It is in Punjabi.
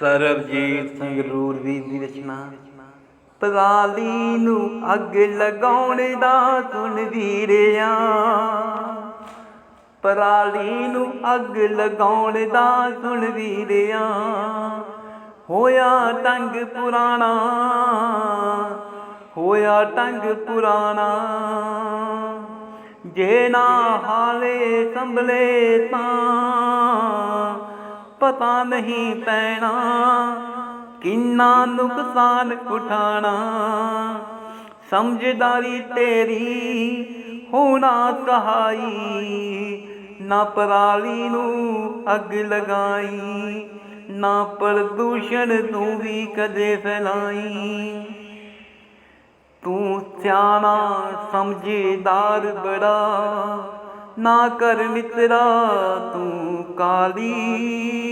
ਸਰਬਜੀਤ ਸਿੰਘ ਰੂਰਵੀਰ ਦੀ ਰਚਨਾ। ਪਰਾਲੀ ਨੂੰ ਅੱਗ ਲਗਾਉਣ ਦਾ ਸੁਣ ਵੀਰਿਆ। ਪਰਾਲੀ ਨੂੰ ਅੱਗ ਲਗਾਉਣ ਦਾ ਸੁਣ ਵੀਰਿਆ। ਹੋਇਆ ਟੰਗ ਪੁਰਾਣਾ, ਹੋਇਆ ਟੰਗ ਪੁਰਾਣਾ। ਜੇ ਨਾ ਹਾਲੇ ਸੰਭਲੇ ਤਾਂ ਪਤਾ ਨਹੀਂ ਪੈਣਾ, ਕਿੰਨਾ ਨੁਕਸਾਨ ਉਠਾਣਾ ਸਮਝਦਾਰੀ ਤੇਰੀ ਹੋਣਾ ਸਹਾਈ ਨਾ ਪਰਾਲੀ ਨੂੰ ਅੱਗ ਲਗਾਈ, ਨਾ ਪ੍ਰਦੂਸ਼ਣ ਤੂੰ ਵੀ ਕਦੇ ਫੈਲਾਈ। ਤੂੰ ਸਿਆਣਾ ਸਮਝਦਾਰ ਬੜਾ, ਨਾ ਕਰ ਮਿੱਤਰਾ ਤੂੰ ਕਾਲੀ।